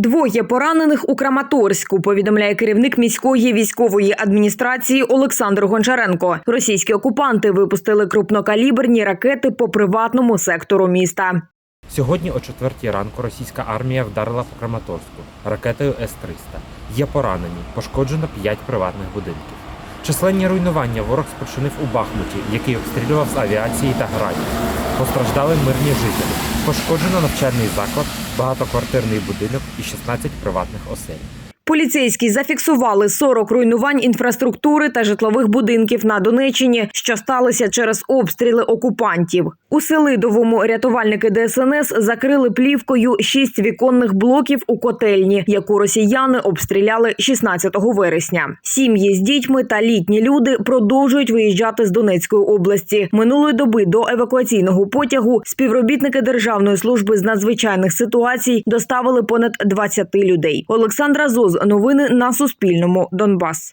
Двоє поранених у Краматорську. Повідомляє керівник міської військової адміністрації Олександр Гончаренко. Російські окупанти випустили крупнокаліберні ракети по приватному сектору міста. Сьогодні о 4 ранку російська армія вдарила по Краматорську ракетою С-300. Є поранені, пошкоджено 5 приватних будинків. Численні руйнування ворог спричинив у Бахмуті, який обстрілював з авіації та градів. Постраждали мирні жителі. Пошкоджено навчальний заклад, багатоквартирний будинок і 16 приватних осель. Поліцейські зафіксували 40 руйнувань інфраструктури та житлових будинків на Донеччині, що сталися через обстріли окупантів. У Селидовому рятувальники ДСНС закрили плівкою шість віконних блоків у котельні, яку росіяни обстріляли 16 вересня. Сім'ї з дітьми та літні люди продовжують виїжджати з Донецької області. Минулої доби до евакуаційного потягу співробітники Державної служби з надзвичайних ситуацій доставили понад 20 людей. Олександра Зоз. Новини на Суспільному. Донбас.